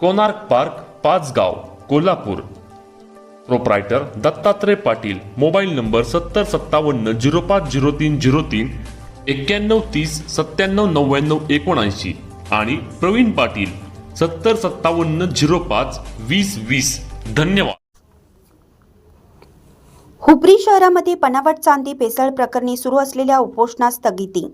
Konark park Pachgaon Kolhapur. Proprietor Dattatray Patil mobile number सत्तर सत्तावन्न zero पाच zero तीन झिरो तीन एक्क्याण्णव तीस सत्त्याण्णव नव्याण्णव एकोणऐंशी आणि प्रवीण पाटील सत्तर सत्तावन्न झिरो पाच वीस वीस. धन्यवाद. हुपरी शहरामध्ये बनावट चांदी भेसळ प्रकरणी सुरू असलेल्या उपोषणास स्थगिती.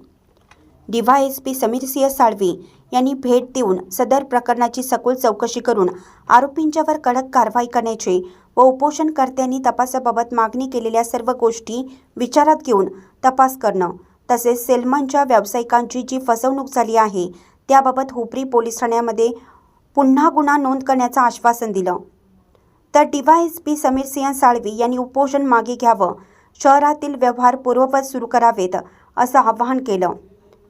डीवायएसपी समीर सिंह साळवी यांनी भेट देऊन सदर प्रकरणाची सखोल चौकशी करून आरोपींच्यावर कडक कारवाई करण्याचे व उपोषणकर्त्यांनी तपासाबाबत मागणी केलेल्या सर्व गोष्टी विचारात घेऊन तपास करणं तसेच सेल्मनच्या व्यावसायिकांची जी फसवणूक झाली आहे त्याबाबत हुपरी पोलीस ठाण्यामध्ये पुन्हा गुन्हा नोंद करण्याचं आश्वासन दिलं. तर डीवायएसपी समीर सिंह साळवी यांनी उपोषण मागे घ्यावं शहरातील व्यवहार पूर्ववत सुरू करावेत असं आवाहन केलं.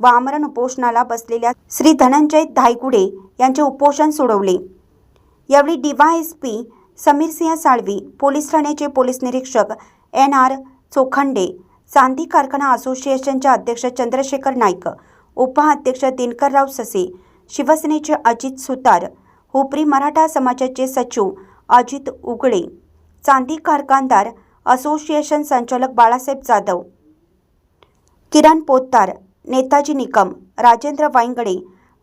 व आमरण उपोषणाला बसलेल्या श्री धनंजय धायगुडे यांचे उपोषण सोडवले. यावेळी डीवायएसपी समीर सिंह साळवी पोलीस ठाण्याचे पोलीस निरीक्षक एन आर चोखंडे चांदी कारखाना असोसिएशनचे अध्यक्ष चंद्रशेखर नाईक उपाध्यक्ष दिनकरराव ससे शिवसेनेचे अजित सुतार हुपरी मराठा समाजाचे सचिव अजित उगळे चांदी कारखानदार असोसिएशन संचालक बाळासाहेब जाधव किरण पोतदार नेताजी निकम राजेंद्र वाईंगडे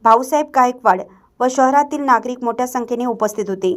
भाऊसाहेब गायकवाड व शहरातील नागरिक मोठ्या संख्येने उपस्थित होते.